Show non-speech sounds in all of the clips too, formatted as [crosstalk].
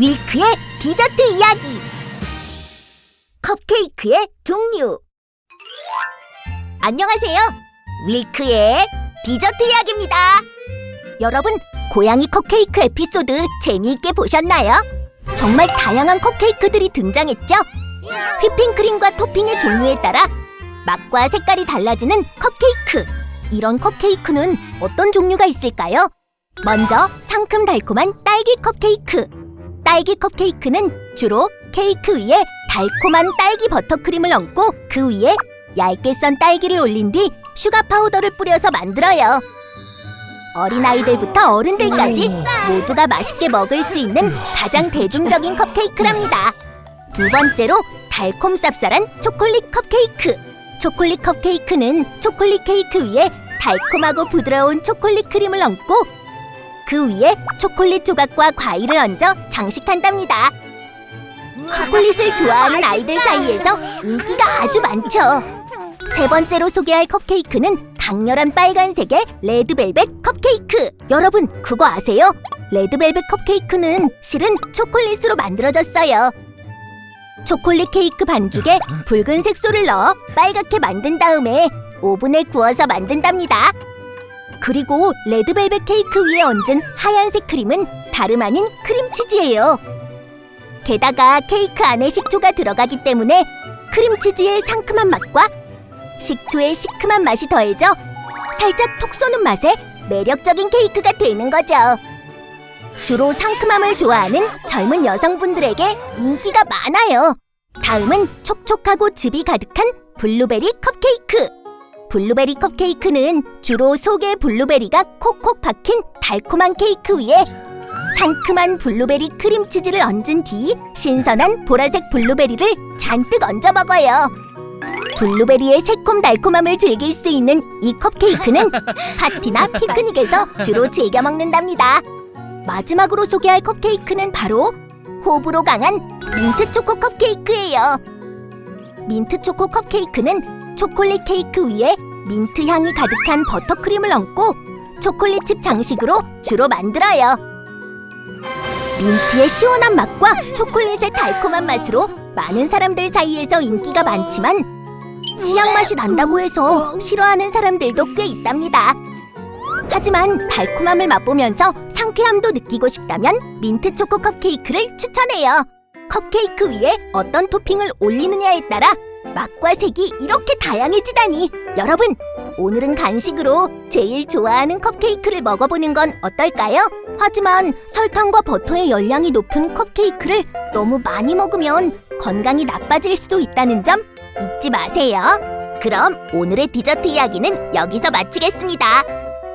윌크의 디저트 이야기 컵케이크의 종류 안녕하세요 윌크의 디저트 이야기입니다 여러분 고양이 컵케이크 에피소드 재미있게 보셨나요? 정말 다양한 컵케이크들이 등장했죠? 휘핑크림과 토핑의 종류에 따라 맛과 색깔이 달라지는 컵케이크 이런 컵케이크는 어떤 종류가 있을까요? 먼저 상큼 달콤한 딸기 컵케이크 딸기 컵케이크는 주로 케이크 위에 달콤한 딸기 버터크림을 얹고 그 위에 얇게 썬 딸기를 올린 뒤 슈가 파우더를 뿌려서 만들어요. 어린아이들부터 어른들까지 모두가 맛있게 먹을 수 있는 가장 대중적인 컵케이크랍니다. 두 번째로 달콤 쌉쌀한 초콜릿 컵케이크. 초콜릿 컵케이크는 초콜릿 케이크 위에 달콤하고 부드러운 초콜릿 크림을 얹고 그 위에 초콜릿 조각과 과일을 얹어 장식한답니다. 초콜릿을 좋아하는 아이들 사이에서 인기가 아주 많죠. 세 번째로 소개할 컵케이크는 강렬한 빨간색의 레드벨벳 컵케이크. 여러분, 그거 아세요? 레드벨벳 컵케이크는 실은 초콜릿으로 만들어졌어요. 초콜릿 케이크 반죽에 붉은 색소를 넣어 빨갛게 만든 다음에 오븐에 구워서 만든답니다. 그리고 레드벨벳 케이크 위에 얹은 하얀색 크림은 다름 아닌 크림치즈예요. 게다가 케이크 안에 식초가 들어가기 때문에 크림치즈의 상큼한 맛과 식초의 시큼한 맛이 더해져 살짝 톡 쏘는 맛에 매력적인 케이크가 되는 거죠. 주로 상큼함을 좋아하는 젊은 여성분들에게 인기가 많아요. 다음은 촉촉하고 즙이 가득한 블루베리 컵케이크. 블루베리 컵케이크는 주로 속에 블루베리가 콕콕 박힌 달콤한 케이크 위에 상큼한 블루베리 크림치즈를 얹은 뒤 신선한 보라색 블루베리를 잔뜩 얹어 먹어요. 블루베리의 새콤달콤함을 즐길 수 있는 이 컵케이크는 [laughs] 파티나 피크닉에서 주로 즐겨 먹는답니다. 마지막으로 소개할 컵케이크는 바로 호불호 강한 민트 초코 컵케이크예요. 민트 초코 컵케이크는 초콜릿 케이크 위에 민트 향이 가득한 버터크림을 얹고 초콜릿칩 장식으로 주로 만들어요. 민트의 시원한 맛과 초콜릿의 달콤한 맛으로 많은 사람들 사이에서 인기가 많지만 치약 맛이 난다고 해서 싫어하는 사람들도 꽤 있답니다. 하지만 달콤함을 맛보면서 상쾌함도 느끼고 싶다면 민트 초코 컵케이크를 추천해요. 컵케이크 위에 어떤 토핑을 올리느냐에 따라 맛과 색이 이렇게 다양해지다니. 여러분, 오늘은 간식으로 제일 좋아하는 컵케이크를 먹어보는 건 어떨까요? 하지만 설탕과 버터의 열량이 높은 컵케이크를 너무 많이 먹으면 건강이 나빠질 수도 있다는 점 잊지 마세요. 그럼 오늘의 디저트 이야기는 여기서 마치겠습니다.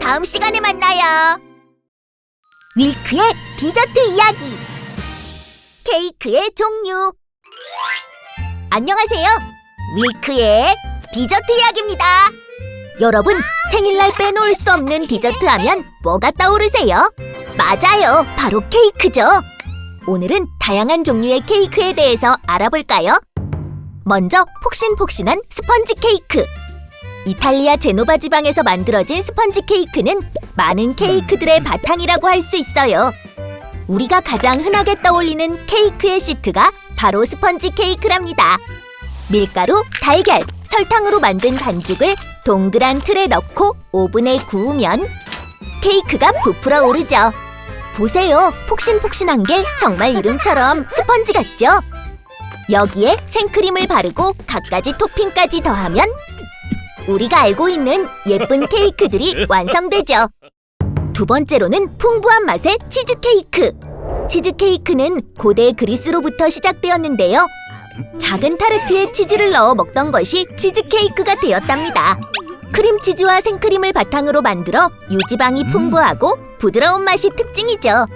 다음 시간에 만나요. 윌크의 디저트 이야기. 케이크의 종류. 안녕하세요. 윌크의 디저트 이야기입니다. 여러분, 생일날 빼놓을 수 없는 디저트 하면 뭐가 떠오르세요? 맞아요. 바로 케이크죠. 오늘은 다양한 종류의 케이크에 대해서 알아볼까요? 먼저 폭신폭신한 스펀지 케이크. 이탈리아 제노바 지방에서 만들어진 스펀지 케이크는 많은 케이크들의 바탕이라고 할 수 있어요. 우리가 가장 흔하게 떠올리는 케이크의 시트가 바로 스펀지 케이크랍니다. 밀가루, 달걀, 설탕으로 만든 반죽을 동그란 틀에 넣고 오븐에 구우면 케이크가 부풀어 오르죠. 보세요. 폭신폭신한 게 정말 이름처럼 스펀지 같죠? 여기에 생크림을 바르고 갖가지 토핑까지 더하면 우리가 알고 있는 예쁜 케이크들이 완성되죠. 두 번째로는 풍부한 맛의 치즈케이크. 치즈케이크는 고대 그리스로부터 시작되었는데요. 작은 타르트에 치즈를 넣어 먹던 것이 치즈케이크가 되었답니다. 크림치즈와 생크림을 바탕으로 만들어 유지방이 풍부하고 부드러운 맛이 특징이죠.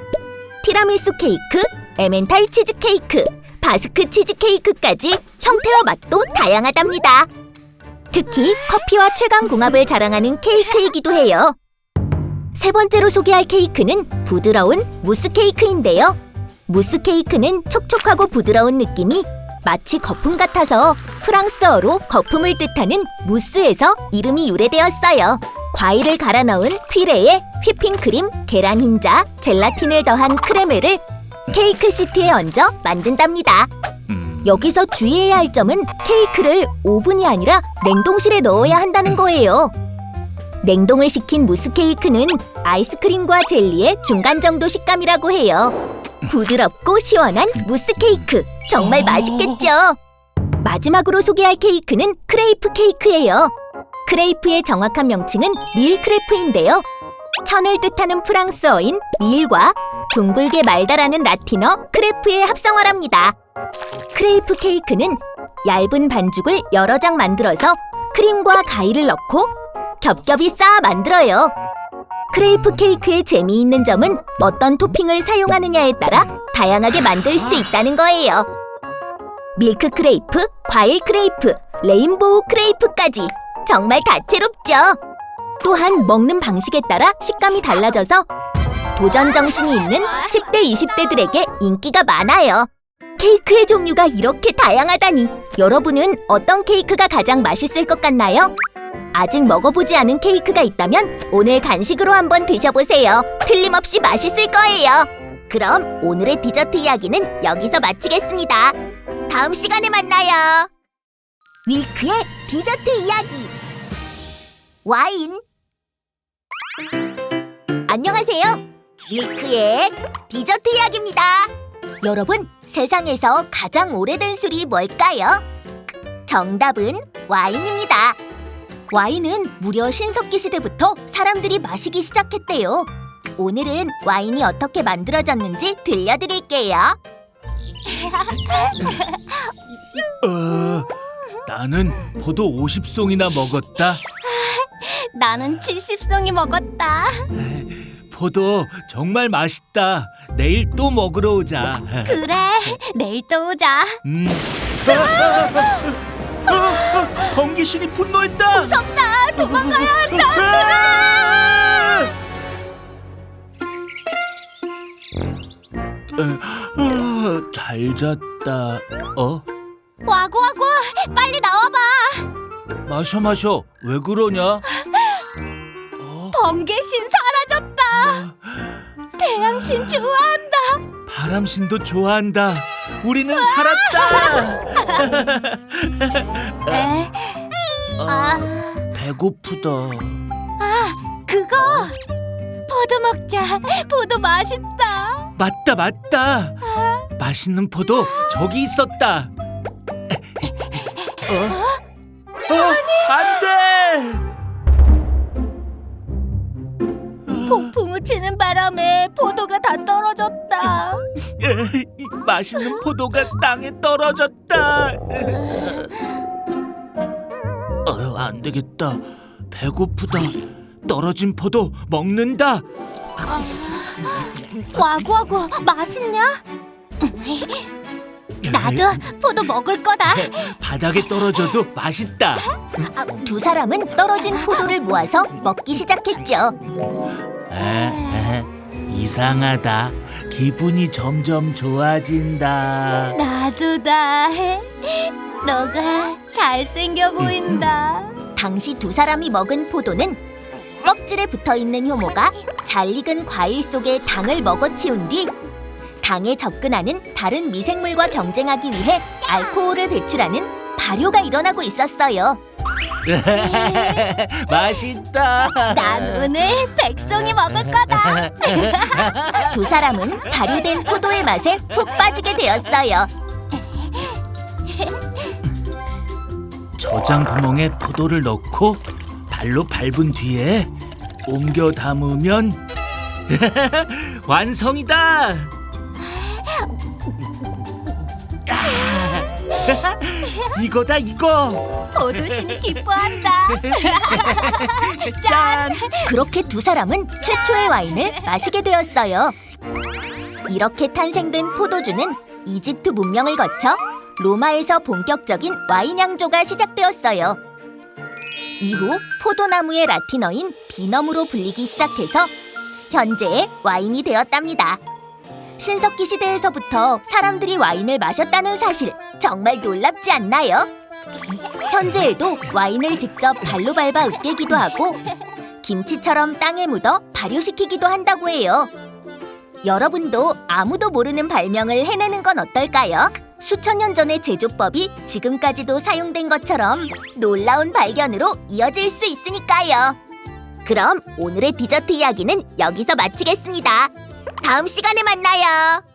티라미수 케이크, 에멘탈 치즈케이크, 바스크 치즈케이크까지 형태와 맛도 다양하답니다. 특히 커피와 최강 궁합을 자랑하는 케이크이기도 해요. 세 번째로 소개할 케이크는 부드러운 무스 케이크인데요. 무스 케이크는 촉촉하고 부드러운 느낌이 마치 거품 같아서 프랑스어로 거품을 뜻하는 무스에서 이름이 유래되었어요. 과일을 갈아 넣은 퓨레에 휘핑크림, 계란 흰자, 젤라틴을 더한 크레메를 케이크 시트에 얹어 만든답니다. 음, 여기서 주의해야 할 점은 케이크를 오븐이 아니라 냉동실에 넣어야 한다는 거예요. 냉동을 시킨 무스 케이크는 아이스크림과 젤리의 중간 정도 식감이라고 해요. 부드럽고 시원한 무스 케이크. 정말 맛있겠죠? 마지막으로 소개할 케이크는 크레이프 케이크예요. 크레이프의 정확한 명칭은 밀크레프인데요. 천을 뜻하는 프랑스어인 밀과 둥글게 말다라는 라틴어 크레프의 합성어랍니다. 크레이프 케이크는 얇은 반죽을 여러 장 만들어서 크림과 가위를 넣고 겹겹이 쌓아 만들어요. 크레이프 케이크의 재미있는 점은 어떤 토핑을 사용하느냐에 따라 다양하게 만들 수 있다는 거예요. 밀크 크레이프, 과일 크레이프, 레인보우 크레이프까지 정말 다채롭죠. 또한 먹는 방식에 따라 식감이 달라져서 도전 정신이 있는 10대, 20대들에게 인기가 많아요. 케이크의 종류가 이렇게 다양하다니 여러분은 어떤 케이크가 가장 맛있을 것 같나요? 아직 먹어보지 않은 케이크가 있다면 오늘 간식으로 한번 드셔보세요. 틀림없이 맛있을 거예요. 그럼 오늘의 디저트 이야기는 여기서 마치겠습니다. 다음 시간에 만나요. 밀크의 디저트 이야기. 와인. 안녕하세요. 밀크의 디저트 이야기입니다. 여러분, 세상에서 가장 오래된 술이 뭘까요? 정답은 와인입니다. 와인은 무려 신석기 시대부터 사람들이 마시기 시작했대요. 오늘은 와인이 어떻게 만들어졌는지 들려드릴게요. 어, 나는 포도 50송이나 먹었다. 나는 70송이 먹었다. 포도 정말 맛있다. 내일 또 먹으러 오자. 그래, 내일 또 오자. 음. [laughs] 번기신이 분노했다. 무섭다, 도망가야 한다. 아, 잘 잤다. 어? 와구와구, 빨리 나와봐. 마셔 마셔. 왜 그러냐? 어? 번개신 사라졌다. 태양신 좋아한다. 바람신도 좋아한다. 우리는 살았다. [laughs] 에, 아, 배고프다. 그거 포도 먹자. 포도 맛있다. 맞다 맞다. 맛있는 포도 저기 있었다. 어? 어, 안 돼. 폭풍우 치는 바람에 포도가 다 떨어졌다. 이 [laughs] 맛있는 포도가 땅에 떨어졌다. [laughs] 어, 안 되겠다. 배고프다. 떨어진 포도 먹는다. 와구와구 맛있냐? 나도 포도 먹을 거다. [laughs] 바닥에 떨어져도 맛있다. 아, 두 사람은 떨어진 포도를 모아서 먹기 시작했죠. 에, 에, 이상하다. 기분이 점점 좋아진다. 나도다. 너가 잘생겨 보인다. 당시 두 사람이 먹은 포도는 껍질에 붙어 있는 효모가 잘 익은 과일 속에 당을 먹어치운 뒤 당에 접근하는 다른 미생물과 경쟁하기 위해 알코올을 배출하는 발효가 일어나고 있었어요. [laughs] 맛있다. 난 오늘 백송이 먹을 거다. [laughs] 두 사람은 발효된 포도의 맛에 푹 빠지게 되었어요. 저장 구멍에 포도를 넣고 발로 밟은 뒤에 옮겨 담으면 [laughs] 완성이다. 이거다 이거. 포도신이 기뻐한다. [laughs] 짠. 그렇게 두 사람은 최초의 와인을 마시게 되었어요. 이렇게 탄생된 포도주는 이집트 문명을 거쳐 로마에서 본격적인 와인 양조가 시작되었어요. 이후 포도나무의 라틴어인 비넘으로 불리기 시작해서 현재의 와인이 되었답니다. 신석기 시대에서부터 사람들이 와인을 마셨다는 사실 정말 놀랍지 않나요? 현재에도 와인을 직접 발로 밟아 으깨기도 하고 김치처럼 땅에 묻어 발효시키기도 한다고 해요. 여러분도 아무도 모르는 발명을 해내는 건 어떨까요? 수천 년 전의 제조법이 지금까지도 사용된 것처럼 놀라운 발견으로 이어질 수 있으니까요. 그럼 오늘의 디저트 이야기는 여기서 마치겠습니다. 다음 시간에 만나요.